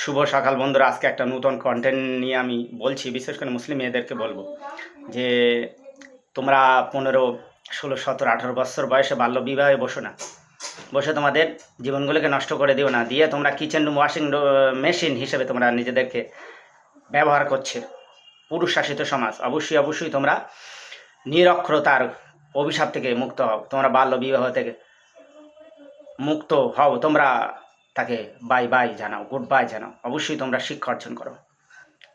শুভ সকাল বন্ধুরা। আজকে একটা নতুন কন্টেন্ট নিয়ে আমি বলছি, বিশেষ করে মুসলিম মেয়েদেরকে বলব যে, তোমরা পনেরো, ষোলো, সতেরো, আঠারো বছর বয়সে বাল্য বিবাহে বসো না। বসে তোমাদের জীবনগুলোকে নষ্ট করে দিও না। দিয়ে তোমরা কিচেন রুম ওয়াশিং মেশিন হিসেবে তোমরা নিজেদেরকে ব্যবহার করছে। পুরুষ শাসিত সমাজ। অবশ্যই অবশ্যই তোমরা নিরক্ষরতার অভিশাপ থেকে মুক্ত হও। তোমরা বাল্য বিবাহ থেকে মুক্ত হও। তোমরা তাকে বাই বাই জানাও গুড বাই জানাও। অবশ্যই তোমরা শিক্ষা অর্জন করো।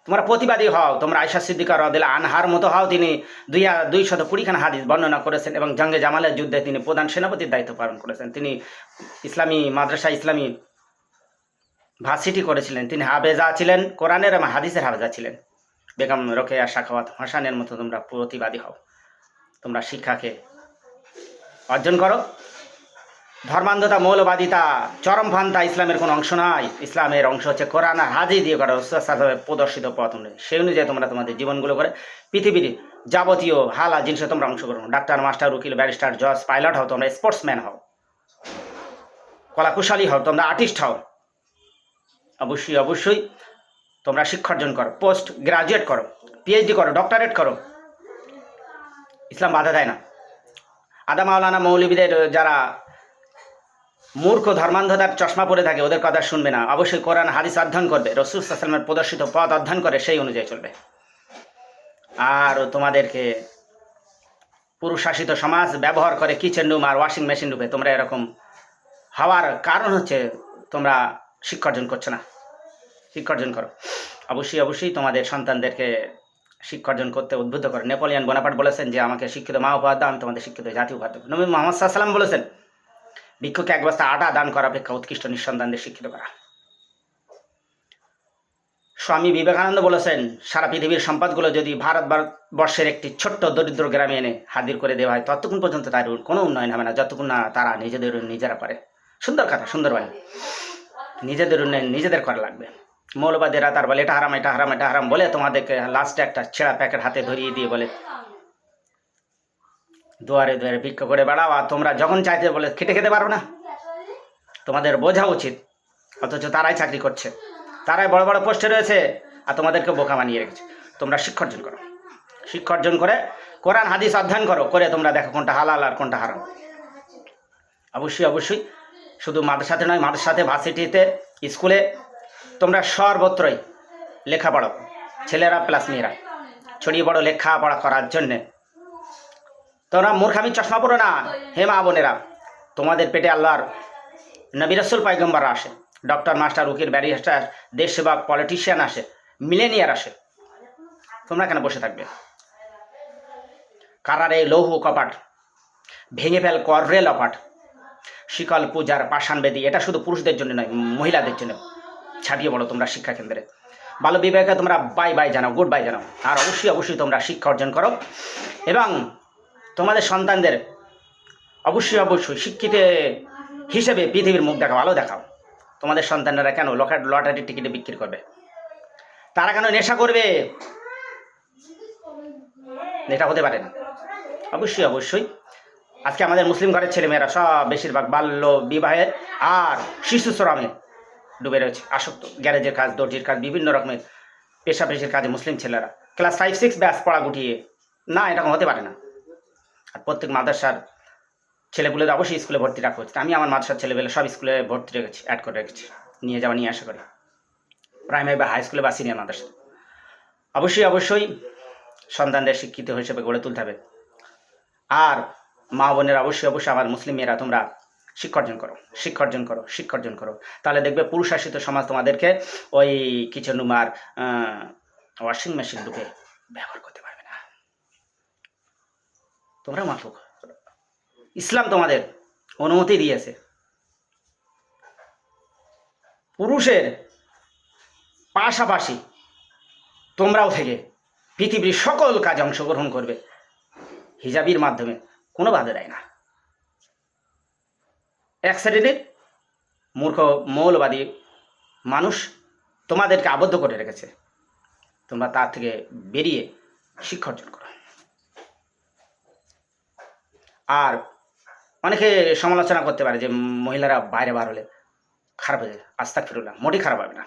তোমরা প্রতিবাদী হও, তোমরা আয়সা সিদ্দিকা রদিল আনহার মতো হও, তিনি দুই দুই শত কুড়িখানা হাদিস বর্ণনা করেছেন এবং জঙ্গে জামালের যুদ্ধে তিনি প্রধান সেনাপতির দায়িত্ব পালন করেছেন। তিনি ইসলামী মাদ্রাসা, ইসলামী ভার্সিটি করেছিলেন। তিনি হাবেজা ছিলেন, কোরআনের এবং হাদিসের হাবেজা ছিলেন। বেগম রোকেয়া, শাখাওয়াত হাসানের মতো তোমরা প্রতিবাদী হও। তোমরা শিক্ষাকে অর্জন করো। ধর্মান্ধতা মৌলবাদিতা, চরমভান্তা ইসলামের কোনো অংশ নয় ইসলামের অংশ হচ্ছে কোরআন আর হাজি দিয়ে করা প্রদর্শিত পথ। অনুযায়ী সেই অনুযায়ী তোমরা তোমাদের জীবনগুলো করে পৃথিবীর যাবতীয় হালা জিনিসে তোমরা অংশগ্রহণ ডাক্তার, মাস্টার, উকিল, ব্যারিস্টার, জজ, পাইলট হও, তোমরা স্পোর্টসম্যান হও। কলাকুশালী হও, তোমরা আর্টিস্ট হও। অবশ্যই অবশ্যই তোমরা শিক্ষা অর্জন করো, পোস্ট গ্রাজুয়েট করো পিএইচডি করো, ডক্টরেট করো। ইসলাম বাধা দেয় না। আদা মাওলানা মৌলবীদের যারা মূর্খ ধর্মান্ধতার চশমা পরে থাকে, ওদের কথা শুনবে না। অবশ্যই কোরআন, হাদিস অধ্যয়ন করবে। রসুল সাল্লামের প্রদর্শিত পথ অধ্যয়ন করে, সেই অনুযায়ী চলবে। আর তোমাদেরকে পুরুষ শাসিত সমাজ ব্যবহার করে কিচেন রুম আর ওয়াশিং মেশিন রূপে তোমরা এরকম হওয়ার কারণ হচ্ছে তোমরা শিক্ষা অর্জন করছ না। শিক্ষা অর্জন করো। অবশ্যই অবশ্যই তোমাদের সন্তানদেরকে শিক্ষা অর্জন করতে উদ্বুদ্ধ করে। নেপোলিয়ান বোনাপাট বলেছেন যে, আমাকে শিক্ষিত মা উপহার দাও, আমি তোমাদের শিক্ষিত জাতি উপহার দেবো। নবী মোহাম্মদ সাল্লাম বলেছেন ভিক্ষুকে এক বস্তা আটা দান করা অপেক্ষা উৎকৃষ্ট নিঃসন্তানদের শিক্ষিত করা। স্বামী বিবেকানন্দ বলেছেন, সারা পৃথিবীর সম্পদগুলো যদি ভারত ভারতবর্ষের একটি ছোট্ট দরিদ্র গ্রামে এনে হাজির করে দেওয়া হয়, ততক্ষণ পর্যন্ত তার কোনো উন্নয়ন হবে না, যতক্ষণ না তারা নিজেদের নিজেরা পারে সুন্দর কথা, সুন্দর বাণী নিজেদের উন্নয়ন নিজেদের করা লাগবে। মৌলবাদীরা তার বলে, এটা হারাম এটা হারাম এটা হারাম বলে তোমাদেরকে লাস্টে একটা ছেঁড়া প্যাকেট হাতে ধরিয়ে দিয়ে বলে। দুয়ারে দুয়ারে ভিক্ষা করে বেড়াও, আর তোমরা যখন চাইতে বলে খেটে খেতে পারো না। তোমাদের বোঝা উচিত, অথচ তারাই চাকরি করছে। তারাই বড় বড় পোস্টে রয়েছে, আর তোমাদেরকে বোকা বানিয়ে রেখেছে। তোমরা শিক্ষা অর্জন করো। শিক্ষা অর্জন করে কোরআন, হাদিস অধ্যয়ন করো, করে তোমরা দেখো কোনটা হালাল আর কোনটা হারাম। অবশ্যই অবশ্যই, শুধু মাদ্রাসাতে নয়, মাদ্রাসাতে ভার্সিটিতে, স্কুলে তোমরা সর্বত্রই লেখাপড়া ছেলেরা প্লাস মেয়েরা। ছড়িয়ে বড় লেখাপড়া করার জন্যে। তোমরা মূর্খামি চশমা পড়ো না। হে মা বোনেরা, তোমাদের পেটে আল্লাহর নবী রসুল পাইগম্বর আসে, ডক্টর মাস্টার উকিল ব্যারিস্টার দেশ সেবক পলিটিশিয়ান আসে মিলেনিয়ার আসে। তোমরা কেন বসে থাকবে। কারারে লৌহ কপাট, ভেঙে ফেল কররে লপাট, শিকল পূজার পাষাণ বেদি, এটা শুধু পুরুষদের জন্য নয়, মহিলাদের জন্য। ছাড়িয়ে বলো তোমরা শিক্ষা কেন্দ্রে। বাল্য বিবাহকে তোমরা বাই বাই জানাও গুড বাই জানাও। আর অবশ্যই অবশ্যই তোমরা শিক্ষা অর্জন করো। এবং তোমাদের সন্তানদের অবশ্যই অবশ্যই শিক্ষিত হিসেবে পৃথিবীর মুখ দেখাও আলো দেখাও। তোমাদের সন্তানেরা কেন লটারি লটারির টিকিটে বিক্রি করবে? তারা কেন নেশা করবে? এটা হতে পারে না। অবশ্যই অবশ্যই। আজকে আমাদের মুসলিম ঘরের ছেলেমেয়েরা সব বেশিরভাগ বাল্য বিবাহের আর শিশু শ্রমে ডুবে রয়েছে। আসক্ত। গ্যারেজের কাজ, দর্জির কাজ, বিভিন্ন রকমের পেশা পেশির কাজে মুসলিম ছেলেরা। ক্লাস ফাইভ সিক্স ব্যাস পড়া গুটিয়ে। না এরকম হতে পারে না। আর প্রত্যেক মাদ্রাসার ছেলেগুলোদের অবশ্যই স্কুলে ভর্তি রাখা উচিত। আমি আমার মাদ্রাসার ছেলেবেলে সব স্কুলে ভর্তি রেখেছি অ্যাড করে রেখেছি, নিয়ে যাওয়া নিয়ে আসা করি। প্রাইমারি বা হাই স্কুলে বা সিনিয়র মাদ্রাসা। অবশ্যই অবশ্যই সন্তানদের শিক্ষিত হিসেবে গড়ে তুলতে হবে। আর মা বোনের অবশ্যই অবশ্যই আমার মুসলিম মেয়েরা, তোমরা শিক্ষা অর্জন করো, শিক্ষা অর্জন করো, শিক্ষা অর্জন করো। তাহলে দেখবে পুরুষ শাসিত সমাজ তোমাদেরকে ওই কিচেন রুম আর ওয়াশিং মেশিন রূপে ব্যবহার করতে পারবে। না তোমরা মাথুক ইসলাম তোমাদের অনুমতি দিয়েছে। পুরুষের পাশাপাশি তোমরাও থেকে পৃথিবীর সকল কাজে অংশগ্রহণ করবে। হিজাবির মাধ্যমে কোনো বাধা দেয় না। এক শ্রেণির মূর্খ, মৌলবাদী মানুষ তোমাদেরকে আবদ্ধ করে রেখেছে। তোমরা তার থেকে বেরিয়ে শিক্ষা অর্জন করো। আর অনেকে সমালোচনা করতে পারে যে মহিলারা বাইরে বার হলে খারাপ হয়ে যায়। আস্তাক ফিরুল্লাহ মোটেই খারাপ হবে না।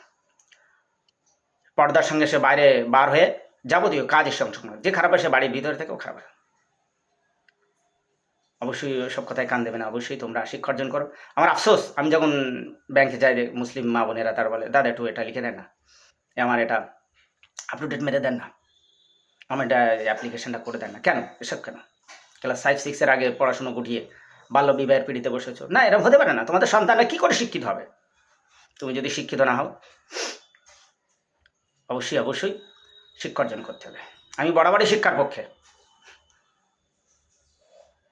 পর্দার সঙ্গে সে বাইরে বার হয়ে যাবতীয় কাজের সঙ্গে সঙ্গে যে খারাপ হয় সে বাড়ির ভিতরে থেকেও খারাপ হয়। অবশ্যই সব কথায় কান দেবে না, অবশ্যই তোমরা শিক্ষা অর্জন করো। আমার আফসোস, আমি যখন ব্যাংকে যাই, মুসলিম মা বোনেরা তার বলে, দাদা একটু এটা লিখে দেন না। আমার এটা আপ টু ডেট মেরে দেন না। আমার এটা অ্যাপ্লিকেশনটা করে দেন না। কেন? এসব কেন? ক্লাস ফাইভ সিক্সের আগে পড়াশুনো গুটিয়ে বাল্য বিবাহের পিড়িতে বসেছো। না, এরকম হতে পারে না। তোমাদের সন্তানরা কি করে শিক্ষিত হবে? তুমি যদি শিক্ষিত না হও, অবশ্যই অবশ্যই শিক্ষা অর্জন করতে হবে। আমি বরাবরই শিক্ষার পক্ষে।